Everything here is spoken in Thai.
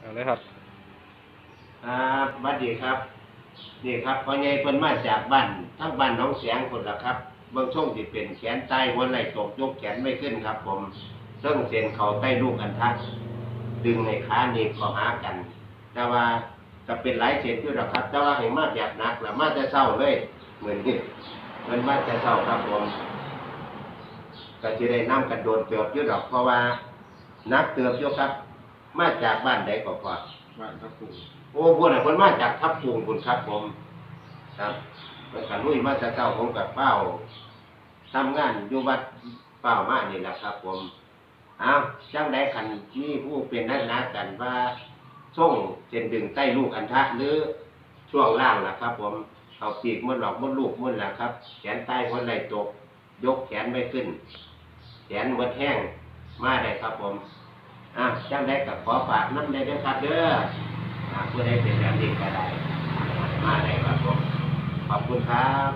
เอาเลยครับครับสวัสดีครับ นี่ครับพ่อใหญ่เพิ่นมาจากบ้านทั้งบ้านหน้องแสงคนละครับ เบื้องช่วงที่เป็นแขนใต้หัวไหล่ตกยกแขนไม่ขึ้นครับ ผมเรื่งเส้นเขาใต้ลูกกันทัก ดึงในขาหนีบเข้าหากัน แต่ว่าก็เป็นหลายเส้นอยู่แล้วครับ แต่ว่าให้มากแบบหนักแล้วมาจะเศร้าเลยเหมือนนี่มันมาจะเศร้าครับผมก็จะได้นำกันโดนเติบอยู่ดอกเพราะว่านักเติบอยู่ครับ มาจากบ้านใดก็พอบ้านครับปู่โอ้พวกนั้นคนมาจากทับพุงคุณครับผมครับเมื่อกันลุยมาจากเก้าผมกับเป้าทำงานอยู่วัดเป้ามานี่แหละครับ ผมอ้าวจังได้ขันมีผู้เป็นนักนักกันว่าส่งเส้นดึงใต้ลูกอันทะหรือช่วงล่างล่ะครับ ผมเอาปีกมันหลอกมันลูกมันล่ะครับ แขนใต้คนไหลตก ยกแขนไม่ขึ้น แขนหมดแห้งมาได้ครับผม อะจังได้กับขอฝากน้ำได้เด้อครับเด้อหากผู้ใดเป็นแบบนี้ก็ได้มาได้ครับผมขอบคุณครับ